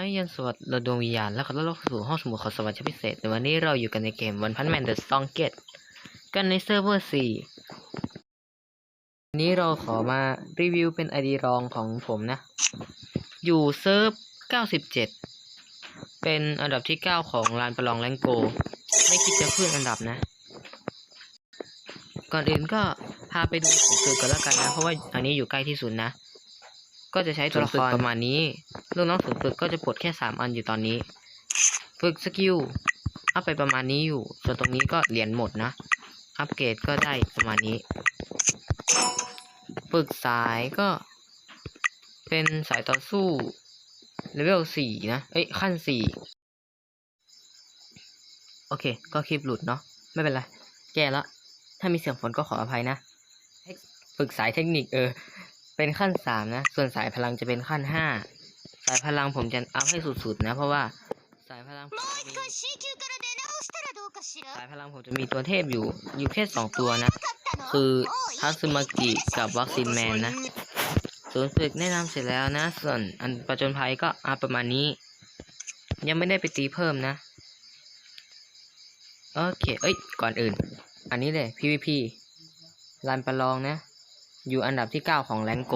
ให้ยันสวัสดิ์ระดวงวิญญาณและขอต้อนรับสู่ห้องสมุดของสวัสดิ์พิเศษในวันนี้เราอยู่กันในเกมวันพันแมนเดอะซองเกตกันในเซิร์ฟเวอร์4วันนี้เราขอมารีวิวเป็นไอดีรองของผมนะ อยู่เซิร์ฟ97เป็นอันดับที่9ของลานประลองแรงโก ไม่คิดจะขึ้นอันดับนะ ก่อนอื่นก็พาไปดูสูตรฝึกกันแล้วกันนะ เพราะว่าอันนี้อยู่ใกล้ที่สุดนะ ก็จะใช้ตัวละครประมาณนี้ลูกน้องฝึกฝึกก็จะปลดแค่สามอันอยู่ตอนนี้ ฝึกสกิลอัพไปประมาณนี้อยู่ ส่วนตรงนี้ก็เหรียญหมดนะ อัปเกรดก็ได้ประมาณนี้ ฝึกสายก็ เป็นสายต่อสู้เลเวลสี่นะ เอ้ยขั้นสี่โอเค ก็คลิปหลุดเนาะ ไม่เป็นไร แก้แล้วถ้ามีเสียงฝนก็ขออภัยนะ ฝึกสายเทคนิคเออ เป็นขั้นสามนะ ส่วนสายพลังจะเป็นขั้นห้าสายพลังผมจะอัพให้สุดๆนะ เพราะว่าสายพลังผมจะมีสายพลังผมจะมีตัวเทพอยู่ อยู่แค่สองตัวนะ คือทัซึมากิกับวัคซีนแมนนะศูนย์ฝึกแนะนำเสร็จแล้วนะ ส่วนอันประจนภัยก็อาประมาณนี้ ยังไม่ได้ไปตีเพิ่มนะ โอเค เอ้ย ก่อนอื่น อันนี้เลย PVP รันประลองนะ อยู่อันดับที่ 9 ของแลนโก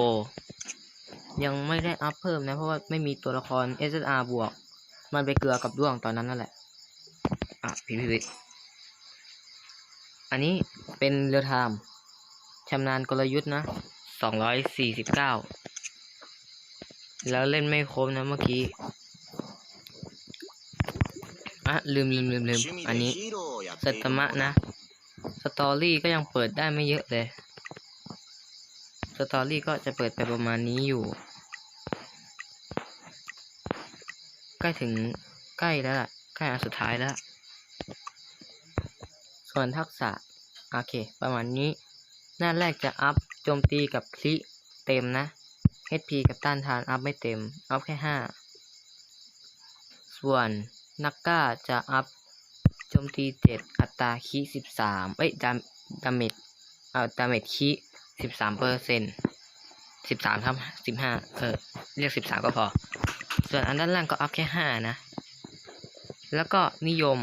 ยังไม่ได้อัพเพิ่มนะ เพราะว่าไม่มีตัวละคร SSR บวก มันไปเกลือกับด้วงตอนนั้นนั่นแหละ อะ PVP อันนี้เป็นเรือไทม์ชำนาญกลยุทธ์นะสองร้อยสี่สิบเก้าแล้วเล่นไม่ครบนะเมื่อกี้ อะ ลืมลืมลืมลืมอันนี้ สัตมะนะ สตอรี่ก็ยังเปิดได้ไม่เยอะเลย สตอรี่ก็จะเปิดไปประมาณนี้อยู่ ใกล้ถึงใกล้แล้วล่ะ ใกล้อันสุดท้ายแล้ว ส่วนทักษะ โอเค ประมาณนี้ หน้าแรกจะอัพโจมตีกับคลิเต็มนะ HP กับต้านทานอัพไม่เต็ม อัพแค่ห้าส่วนนักก้าจะอัพโจมตีเจ็ดอัตราคิสิบสามเอ้ยดามดาเมจเอ่อดาเมจคิ สิบสามเปอร์เซ็นสิบสามทับสิบห้าเออเรียกสิบสามก็พอ ส่วนอันด้านล่างก็อัพแค่ห้านะ แล้วก็นิยม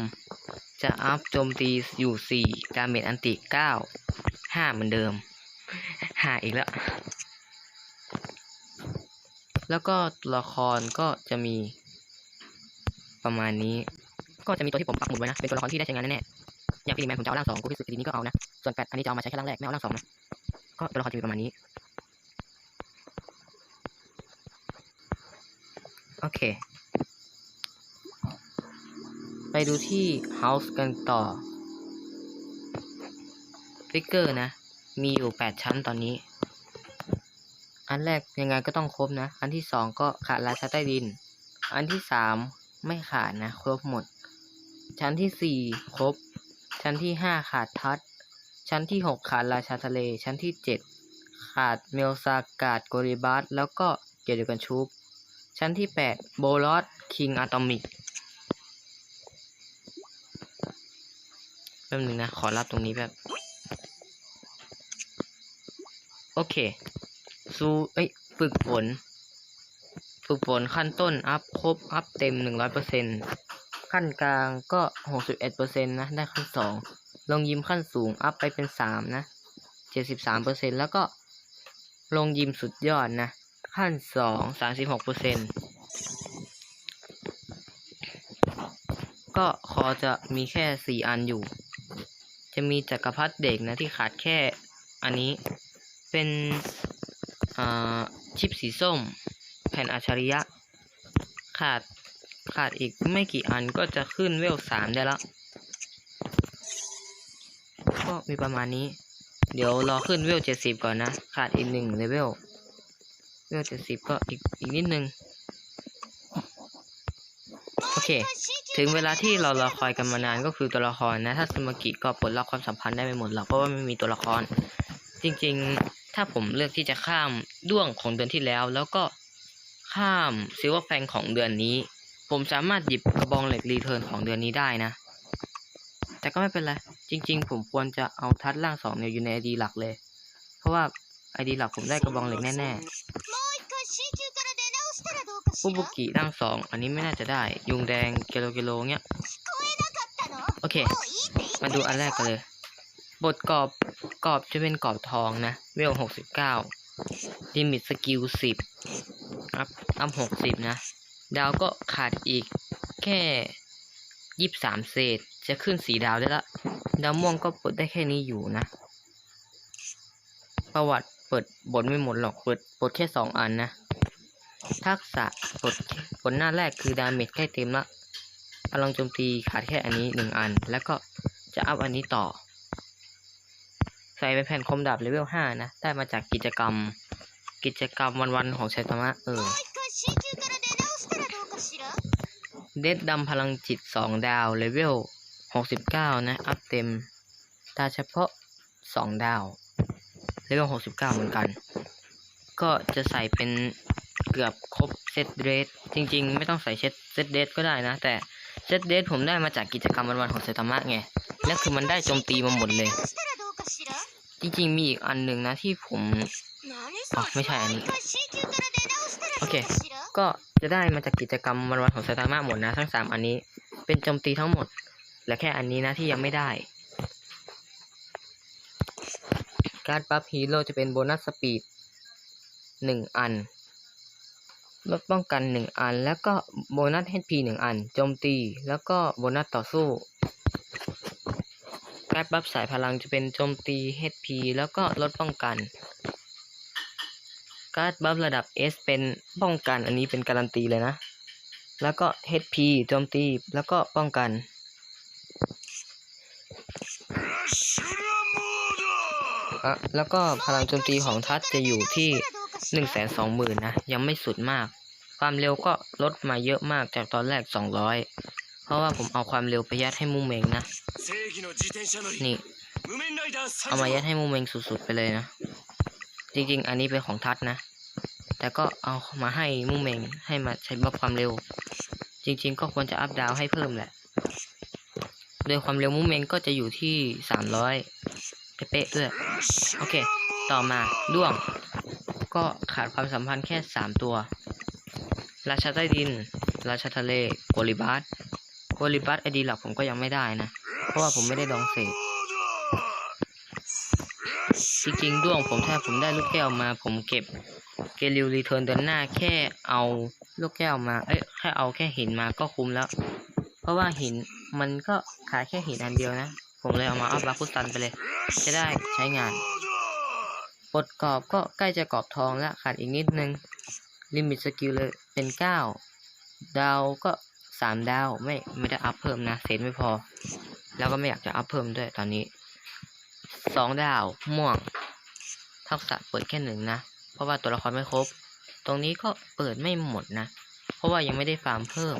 จะอัพโจมตีอยู่สี่ดาเมจอันติเก้าห้าเหมือนเดิมห้าอีกแล้ว แล้วก็ตัวละครก็จะมีประมาณนี้ ก็จะมีตัวที่ผมปักหมุดไว้นะ เป็นตัวละครที่ได้ใช้งานแน่ๆอย่างฟิลิแมนผมจะเอาร่างสองกูพิสุทธิ์ทีนี้ก็เอานะ ส่วนแปดอันนี้จะเอามาใช้แค่ร่างแรก ไม่เอาร่างสองนะ ก็ตัวละครจะมีประมาณนี้ โอเค ไปดูที่ House กันต่อ ฟิกเกอร์นะ มีอยู่แปดชั้นตอนนี้ อันแรกยังไงก็ต้องครบนะ อันที่สองก็ขาดรายชาใต้ดิน อันที่สามไม่ขาดนะ ครบหมด ชั้นที่สี่ครบ ชั้นที่ห้าขาดทัศน์ ชั้นที่หกขาดราชาทะเล ชั้นที่เจ็ดขาดเมลซากาดโกริบัสแล้วก็เกี่ยวกันชูปชั้นที่แปดโบลอสคิงอะตอมิกแป๊บนึงนะ ขอรับตรงนี้แบบ โอเคซูเอ้ย ฝึกฝน ฝึกฝนขั้นต้น อัพ ครบ อัพเต็มหนึ่งร้อยเปอร์เซ็นขั้นกลางก็หกสิบเอ็ดเปอร์เซ็นนะ ได้ขั้นสอง ลงยิมขั้นสูงอัพไปเป็นสามนะเจ็ดสิบสามเปอร์เซ็นแล้วก็ลงยิมสุดยอดนะ ขั้นสองสามสิบหกเปอร์เซ็นก็คอจะมีแค่สี่อันอยู่ จะมีจักรพรรดิเด็กนะที่ขาดแค่อันนี้เป็นอ่าชิปสีส้ม แผ่นอัจฉริยะ ขาดขาดอีกไม่กี่อันก็จะขึ้นเวลสามได้แล้ว มีประมาณนี้ เดี๋ยวรอขึ้นเวลเจ็ดสิบก่อนนะ ขาดอีกหนึ่งเลเวล เวลเจ็ดสิบก็อีกอีกนิดนึง โอเค ถึงเวลาที่เรารอคอยกันมานานก็คือตัวละครนะ ถ้าสมกิก็ปลดล็อกความสัมพันธ์ได้ไม่หมดหรอก เพราะว่าไม่มีตัวละคร จริงๆ ถ้าผมเลือกที่จะข้ามด้วงของเดือนที่แล้ว แล้วก็ข้ามซิลเวอร์แฟงของเดือนนี้ ผมสามารถหยิบกระบองเหล็กรีเทิร์นของเดือนนี้ได้นะ แต่ก็ไม่เป็นไร จริง ๆ ผมควรจะเอาทัดล่างสองเนี่ยอยู่ในไอดีหลักเลย เพราะว่าไอดีหลักผมได้กระบองเหล็กแน่ๆผู้บุกิร่างสองอันนี้ไม่น่าจะได้ ยุงแดงเกโลเกโลเนี่ยโอเค มาดูอันแรกกันเลย บทกรอบกรอบจะเป็นกรอบทองนะ เวลหกสิบเก้าลิมิตสกิลสิบอัพอัพหกสิบนะ ดาวก็ขาดอีกแค่ ยี่สามเศษจะขึ้นสีดาวได้ละดาวม่วงก็เปิดได้แค่นี้อยู่นะ ประวัติเปิดบทไม่หมดหรอกเปิดบทแค่สองอันนะ ทักษะบทบทหน้าแรกคือดาเมจใกล้เต็มละพลังโจมตีขาดแค่อันนี้หนึ่งอัน แล้วก็จะอัพอันนี้ต่อ ใส่เป็นแผ่นคมดาบเลเวลห้านะ ได้มาจากกิจกรรม กิจกรรมวันๆของชัยธรรมะเออ เด็ดดำพลังจิต 2 ดาว เลเวล 69 นะ อัพเต็ม ตาเฉพาะ 2 ดาว เลเวล 69 เหมือนกัน ก็จะใส่เป็นเกือบครบเซตเดสจริง ๆ ไม่ต้องใส่เซตเซตเดสก็ได้นะ แต่เซตเดสผมได้มาจากกิจกรรมวันวัของเซตามะไง และคือมันได้โจมตีมาหมดเลย จริง ๆ มีอีกอันหนึ่งนะที่ผมอ๋อไม่ใช่อันนี้ โอเค ก็ จะได้มาจากกิจกรรมวันวันของไซตามะหมดนะทั้งสามอันนี้ เป็นโจมตีทั้งหมดเหลือแค่อันนี้นะที่ยังไม่ได้ การ์ดบัฟฮีโร่จะเป็นโบนัสสปีดหนึ่งอันลดป้องกันหนึ่งอัน แล้วก็โบนัส HP หนึ่งอันโจมตี แล้วก็โบนัสต่อสู้การ์ดบัฟสายพลังจะเป็นโจมตี HP แล้วก็ลดป้องกัน การ์ดบัฟระดับ S เป็นป้องกันอันนี้เป็นการันตีเลยนะ แล้วก็ HP โจมตีแล้วก็ป้องกัน อะแล้วก็พลังโจมตีของทัศจะอยู่ที่หนึ่งแสนสองหมื่นนะ ยังไม่สุดมาก ความเร็วก็ลดมาเยอะมากจากตอนแรกสองร้อยเพราะว่าผมเอาความเร็วไปยัดให้มุมเมงนะ นี่ เอามายัดให้มุมเมงสุดๆไปเลยนะ จริงๆ อันนี้เป็นของทัศนะ แต่ก็เอามาให้มูเมงให้มาใช้บัฟความเร็ว จริง ๆ ก็ควรจะอัพดาวให้เพิ่มแหละ โดยความเร็วมูเมงก็จะอยู่ที่สามร้อยเป๊ะๆด้วยโอเค ต่อมาด้วง ก็ขาดความสัมพันธ์แค่สามตัว ราชาใต้ดิน ราชาทะเลโกลิบัสโกลิบัสไอดีหลักผมก็ยังไม่ได้นะ เพราะว่าผมไม่ได้ลองเสก จ ริง ๆ ด้วงผมถ้าผมได้ลูกแก้วมา ผมเก็บเกลิวรีเทิร์นเดือนหน้าแค่เอาลูกแก้วมา เอ้ยแค่เอาแค่หินมาก็คุ้มแล้ว เพราะว่าหินมันก็ขายแค่หินอันเดียวนะ ผมเลยเอามาอัพบาคุตันไปเลย จะได้ใช้งานบทกรอบก็ใกล้จะกรอบทองแล้วขาดอีกนิดนึง ลิมิตสกิลเลยเป็นเก้าดาวก็สามดาวไม่ไม่ได้อัพเพิ่มนะเศษไม่พอ แล้วก็ไม่อยากจะอัพเพิ่มด้วยตอนนี้สองดาวม่วง ทักษะเปิดแค่หนึ่งนะ เพราะว่าตัวละครไม่ครบ ตรงนี้ก็เปิดไม่หมดนะ เพราะว่ายังไม่ได้ฟาร์มเพิ่ม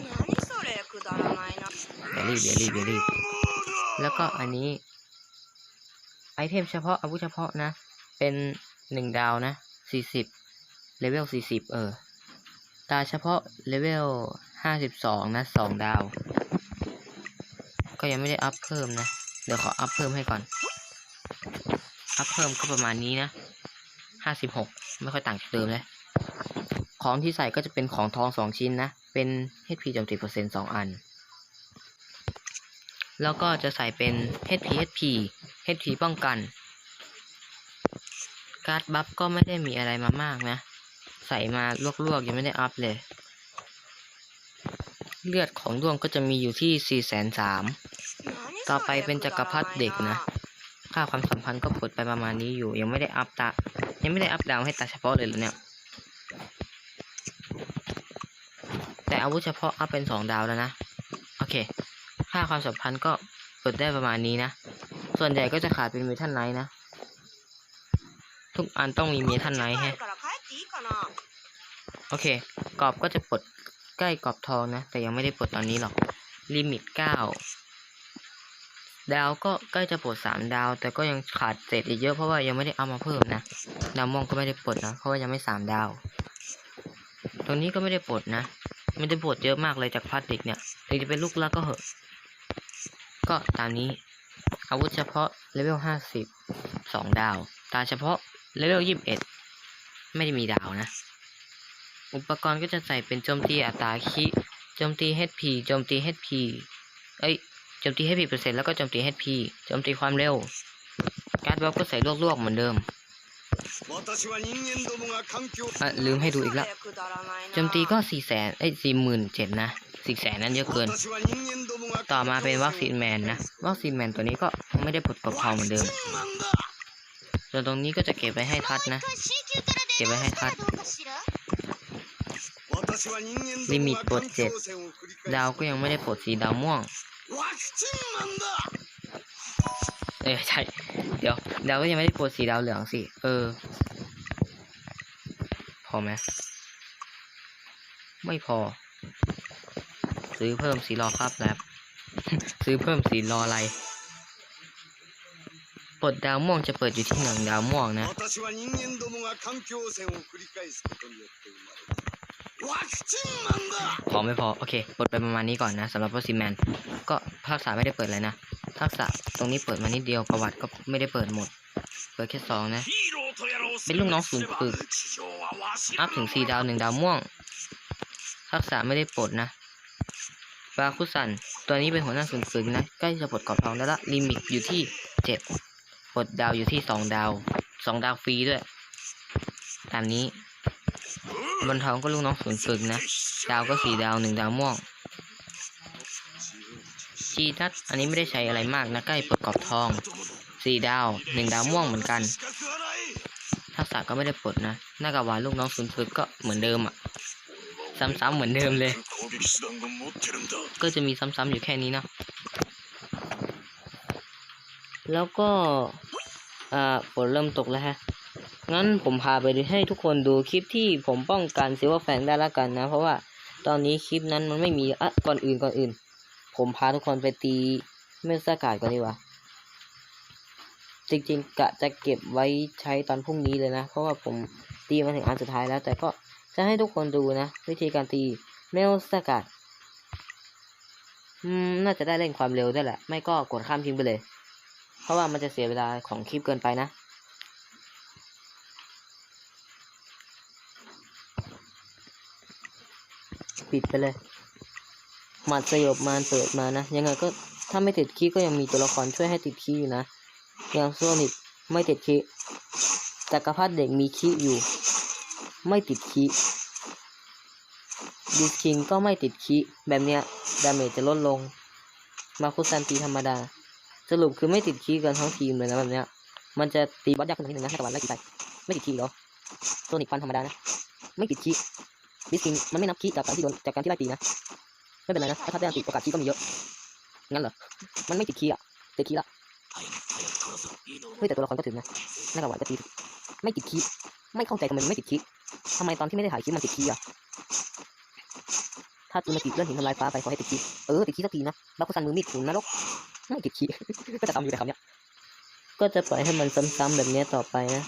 อย่ารีบอย่ารีบอย่รีบ แล้วก็อันนี้ ไอเทมเฉพาะอาวุธเฉพาะนะ เป็นหนึ่งดาวนะสี่สิบเลเวลสี่สิบเออ ตาเฉพาะเลเวลห้าสิบสองนะสองดาว ก็ยังไม่ได้อัพเพิ่มนะ เดี๋ยวขออัพเพิ่มให้ก่อน อัพเพิ่มก็ประมาณนี้นะ ห้าสิบหกไม่ค่อยต่างจากเดิมเลยของที่ใส่ก็จะเป็นของทองสองชิ้นนะ เป็น HP โจมตีเปอร์เซ็นต์สองอัน แล้วก็จะใส่เป็น HP HP HP ป้องกัน การ์ดบัฟก็ไม่ได้มีอะไรมามากนะ ใส่มาลวกๆ ยังไม่ได้อัพเลย เลือดของดวงก็จะมีอยู่ที่ 4 3 0 0 0ต่อไปเป็นจักรพรรดิเด็กนะ ค่าความสัมพันธ์ก็กดไปประมาณนี้อยู่ ยังไม่ได้อัพตา ยังไม่ได้อัพดาวให้ตาเฉพาะเลยหรอเนี่ย แต่อาวุธเฉพาะอัพเป็นสองดาวแล้วนะ โอเค ค่าความสัมพันธ์ก็เปิดได้ประมาณนี้นะ ส่วนใหญ่ก็จะขาดเป็นเมทัลไนท์นะ ทุกอันต้องมีเมทัลไนท์ฮะ โอเค กรอบก็จะปลดใกล้กรอบทองนะ แต่ยังไม่ได้ปลดตอนนี้หรอก ลิมิตเก้า ดาวก็ใกล้จะปลดสามดาว แต่ก็ยังขาดเศษอีกเยอะเพราะว่ายังไม่ได้เอามาเพิ่มนะดาวม่วงก็ไม่ได้ปลดนะเพราะว่ายังไม่สามดาว ตรงนี้ก็ไม่ได้ปลดนะไม่ได้ปลดเยอะมากเลยจากพลาสติกเนี่ยถึงจะเป็นลูกลักก็เหอะ ก็ตามนี้ อาวุธเฉพาะเลเวลห้าสิบสองดาว ตาเฉพาะเลเวลยี่สิบเอ็ดไม่ได้มีดาวนะ อุปกรณ์ก็จะใส่เป็นโจมตีอัตราคิโจมตี HP โจมตี HP เอ้ย จมตีให้พีเปอร์เซนต์แล้วก็จมตีให้พีจมตีความเร็ว การ์ดบัฟก็ใส่ลวกๆเหมือนเดิมลืมให้ดูอีกแล้วจมตีก็สี่แสนไอ้สี่หมื่นเจ็ดนะสี่แสนนั้นเยอะเกิน ต่อมาเป็นวัคซีนแมนนะวัคซีนแมนตัวนี้ก็ไม่ได้ผลกับเขาเหมือนเดิม ส่วนตรงนี้ก็จะเก็บไว้ให้ทัดนะ เก็บไว้ให้ทัดลิมิตปลดเจ็ดดาวก็ยังไม่ได้ปลดสีดาวม่วง วัคซีมันเดเออใช่ เดี๋ยวดาวก็ยังไม่ได้โปรดสีดาวเหลืองสิ เออ พอไหมไม่พอ ซื้อเพิ่มสีรอภาพแลบซื้อเพิ่มสีรออะไรปลดดาวม่วงจะเปิดอยู่ที่หนังดาวม่วงนะ พอไม่พอ โอเคเปิดไปประมาณนี้ก่อนนะสำหรับพวกซีแมน ก็ทักษะไม่ได้เปิดเลยนะ ทักษะตรงนี้เปิดมานิดเดียวประวัติก็ไม่ได้เปิดหมด เปิดแค่สองนะ เป็นลูกน้องสูงย์ฝึกอัพถึงสี่ดาวหนึ่งดาวม่วง ทักษะไม่ได้ปลดนะบาคุสัน ตัวนี้เป็นหัวหน้าสูงย์ฝึกนะใกล้จะปลดกอบทองแล้วละลิมิตอยู่ที่เจ็ดปลดดาวอยู่ที่สองดาวสองดาวฟรีด้วยตามนี้ บนเทาก็ลูกน้องศูนย์ฝึกนะ ดาวก็สีดาวหนึ่งดาวม่วงจีทัตอันนี้ไม่ได้ใช้อะไรมากนะใกล้ประกอบทองสี่ดาวหนึ่งดาวม่วงเหมือนกัน ทักษะก็ไม่ได้ปลดนะหน้ากาวาลูกน้องศูนย์ฝึกก็เหมือนเดิมอะ ซ้ำๆเหมือนเดิมเลย ก็จะมีซ้ำๆอยู่แค่นี้นะ แล้วก็อ่าฝนเริ่มตกแล้วฮะ งั้นผมพาไปให้ทุกคนดูคลิปที่ผมป้องกันซิลเวอร์แฟงได้ละกันนะ เพราะว่าตอนนี้คลิปนั้นมันไม่มีอะก่อนอื่นก่อนอื่น ผมพาทุกคนไปตีเมสากาดก่อนดีกว่า จริงๆกะจะเก็บไว้ใช้ตอนพรุ่งนี้เลยนะ เพราะว่าผมตีมาถึงอันสุดท้ายแล้ว แต่ก็จะให้ทุกคนดูนะ วิธีการตีเมลสกัดอืมน่าจะได้เล่นความเร็วได้แหละ ไม่ก็กดข้ามทิ้งไปเลย เพราะว่ามันจะเสียเวลาของคลิปเกินไปนะ ปิดไปเลยหมัดสยบมารเปิดมานะ ยังไงก็ถ้าไม่ติดคีก็ยังมีตัวละครช่วยให้ติดคีอยู่นะย่างโซนิกไม่ติดคีจักรพรรดิเด็กมีคีอยู่ ไม่ติดคีดิสคิงก็ไม่ติดคีแบบเนี้ยดาเมจจะลดลง มาคุซันตีธรรมดา สรุปคือไม่ติดคีกันทั้งทีมเลยนะแบบเนี้ยมันจะตีบอสยากขึ้นนิดนึงนะถ้ตะวันไล่ตีไปไม่ติดคีย์เหรอโซนิกฟันธรรมดานะ ไม่ติดคี ย์ดิสคิงมันไม่นับคีย์จากการที่โดนจากการที่ไล่ตีนะไม่เป็นไรนะถ้าทัดได้อันติโอกาสคีย์ก็มีเยอะงั้นเหรอมันไม่ติดคีย์อะติดคีย์ละเฮ้ยแต่ตัวละครก็ถึงนะน่ากากหวานก็ตีไม่ติดคีย์ไม่เข้าใจทำไมมันไม่ติดคีย์ทำไมตอนที่ไม่ได้ถ่ายคลิปมันติดคีย์อะถ้าจูนติดเลื่อนหินทำลายฟ้าไปขอให้ติดคีย์เออติดคีย์สักทีนะแล้วก็สั่นมือมีดถุนนรกไม่ติดคีย์ก็จะทำอยู่แต่คำเนี้ยก็จะปล่อยให้มันซ้ำๆแบบเนี้ยต่อไปนะ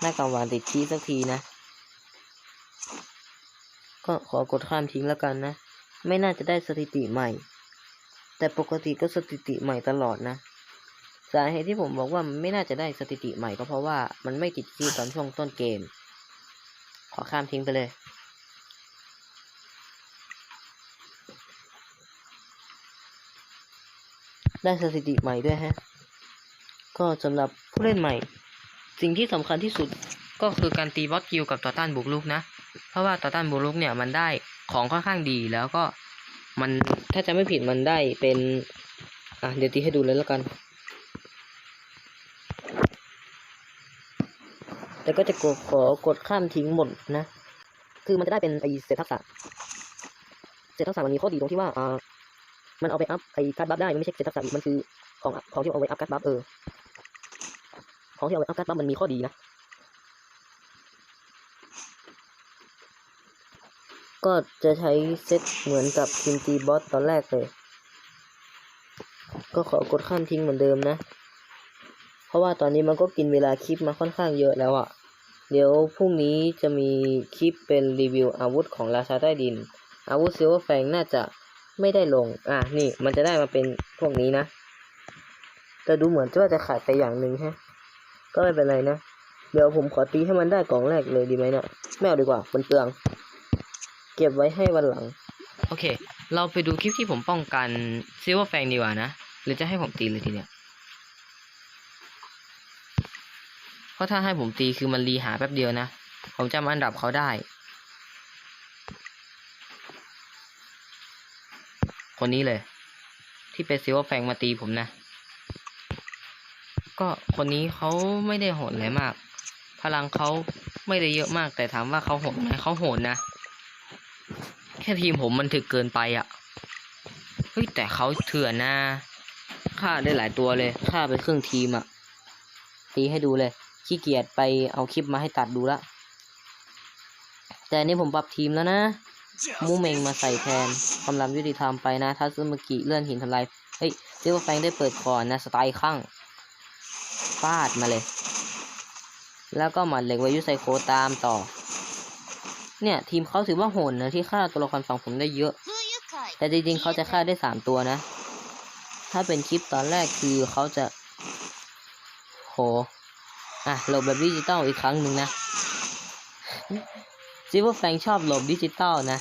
หน้ากากหวานติดคีย์สักทีนะ ก็ขอกดข้ามทิ้งแล้วกันนะ ไม่น่าจะได้สถิติใหม่ แต่ปกติก็สถิติใหม่ตลอดนะ สาเหตุที่ผมบอกว่ามันไม่น่าจะได้สถิติใหม่ก็เพราะว่ามันไม่ติดคีย์ตอนช่วงต้นเกม ขอข้ามทิ้งไปเลย ได้สถิติใหม่ด้วยฮะ ก็สำหรับผู้เล่นใหม่ สิ่งที่สำคัญที่สุดก็คือการตีบอสกิลกับต่อต้านบุกรุกนะ เพราะว่าต่อต้านบุกรุกเนี่ยมันได้ของค่อนข้างดีแล้วก็มันถ้าจะไม่ผิดมันได้เป็น อะเดี๋ยวตีให้ดูเลยแล้วกัน แต่ก็จะกดขอกดข้ามทิ้งหมดนะ คือมันจะได้เป็นไอเศษทักษะเศษทักษะมันมีข้อดีตรงที่ว่าอ่ามันเอาไปอัพไอการ์ดบัฟได้มันไม่ใช่เศษทักษะอีกมันคือของของที่เอาไว้อัพการ์ดบัฟเออของที่เอาไว้อัพการ์ดบัฟมันมีข้อดีนะ ก็จะใช้เซตเหมือนกับทีมตีบอสตอนแรกเลย ก็ขอกดข้ามทิ้งเหมือนเดิมนะ เพราะว่าตอนนี้มันก็กินเวลาคลิปมาค่อนข้างเยอะแล้วอะ่ะ เดี๋ยวพรุ่งนี้จะมีคลิปเป็นรีวิวอาวุธของราชาใต้ดิน อาวุธซิลเวอร์แฟงน่าจะไม่ได้ลง อะนี่มันจะได้มาเป็นพวกนี้นะ แต่ดูเหมือนว่าจะขาดไปอย่างหนึ่งฮะ ก็ไม่เป็นไรนะ เดี๋ยวผมขอตีให้มันได้กล่องแรกเลยดีไหมเนะี่ยไม่เอาดีกว่ามันเปลือง เก็บไว้ให้วันหลัง โอเค เราไปดูคลิปที่ผมป้องกันซิลเวอร์แฟงดีกว่านะ หรือจะให้ผมตีเลยทีเนี้ย เพราะถ้าให้ผมตีคือมันรีหาแป๊บเดียวนะ ผมจำอันดับเขาได้ คนนี้เลย ที่เป็นซิลเวอร์แฟงมาตีผมนะ ก็คนนี้เขาไม่ได้โหดอะไรมาก พลังเขาไม่ได้เยอะมากแต่ถามว่าเขาโหดไหมเขาโหดนะ แค่ทีมผมมันถึกเกินไปอะ่ะ เฮ้ย แต่เขาเถื่อนนะฆ่าได้หลายตัวเลยฆ่าไปครึ่งทีมอะ่ะ ตีให้ดูเลย ขี้เกียจไปเอาคลิปมาให้ตัดดูละ แต่นนี้ผมปรับทีมแล้วนะ มูเมงมาใส่แทนกำลังยุติธรรมไปนะทัซึมากิเลื่อนหินทำลาย เฮ้ยซิลเวอร์แฟงได้เปิดคอนนะ สไตล์ข้างฟาดมาเลย แล้วก็หมัดเหล็กวายุไซโคตามต่อ เนี่ย ทีมเขาถือว่าโหดนะที่ฆ่าตัวละครฝั่งผมได้เยอะ แต่จริงๆเขาจะฆ่าได้สามตัวนะ ถ้าเป็นคลิปตอนแรกคือเขาจะโหอะหลบแบบดิจิตอลอีกครั้งหนึ่งนะซิลเว์แฟงชอบหลบดิจิตอลนะ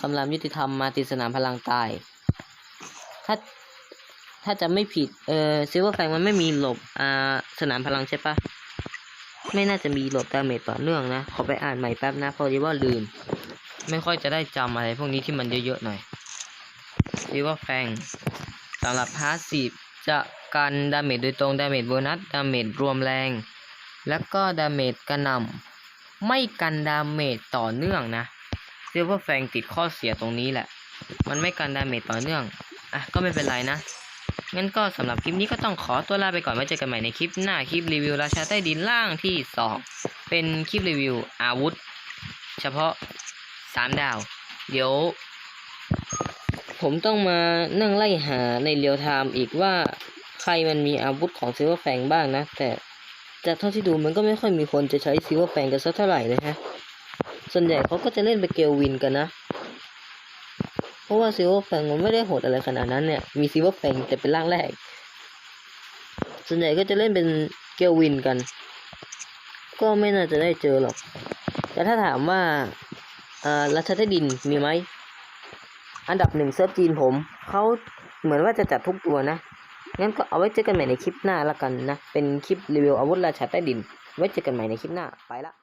คำรามยุติธรรมมาติสนามพลังตาย ถ้าจะไม่ผิด เออซิลเวอร์แฟงมันไม่มีหลบ อ่า สนามพลังใช่ปะ ไม่น่าจะมีหลบดาเมจต่อเนื่องนะ ขอไปอ่านใหม่แป๊บนะเพราะว่าลืม ไม่ค่อยจะได้จำอะไรพวกนี้ที่มันเยอะๆหน่อยซิลเวอร์แฟงสำหรับพาสซีฟจะกันดาเมจโดยตรง ดาเมจโบนัส ดาเมจรวมแรง แล้วก็ดาเมจกระหน่ำไม่กันดาเมจต่อเนื่องนะซิลเวอร์แฟงติดข้อเสียตรงนี้แหละ มันไม่กันดาเมจต่อเนื่อง อะ ก็ไม่เป็นไรนะ งั้นก็สำหรับคลิปนี้ก็ต้องขอตัวลาไปก่อนไว้เจอกันใหม่ในคลิปหน้าคลิปรีวิวราชาใต้ดินล่างที่ 2 เป็นคลิปรีวิวอาวุธ เฉพาะ 3 ดาว เดี๋ยว ผมต้องมานั่งไล่หาในเรียลไทม์อีกว่าใครมันมีอาวุธของซิลเวอร์แฟงบ้างนะ แต่จากเท่าที่ดูมันก็ไม่ค่อยมีคนจะใช้ซิลเวอร์แฟงกันสักเท่าไหร่เลยฮะ ส่วนใหญ่เขาก็จะเล่นไปเกลวินกันนะ ราะว่าซิลเวอร์แฟงมันไม่ได้โหดอะไรขนาดนั้นเนี่ย มีซิลเวอร์แฟงแต่เป็นร่างแรก ส่วนใหญ่ก็จะเล่นเป็นเกลวินกัน ก็ไม่น่าจะได้เจอหรอก แต่ถ้าถามว่าอ่ารัชทดินมีไหม อันดับหนึ่งเซิร์ฟจีนผม เขาเหมือนว่าจะจัดทุกตัวนะ งั้นก็เอาไว้เจอกันใหม่ในคลิปหน้าละกันนะ เป็นคลิปรีวิวอาวุธราชาใต้ดิน ไว้เจอกันใหม่ในคลิปหน้า ไปละ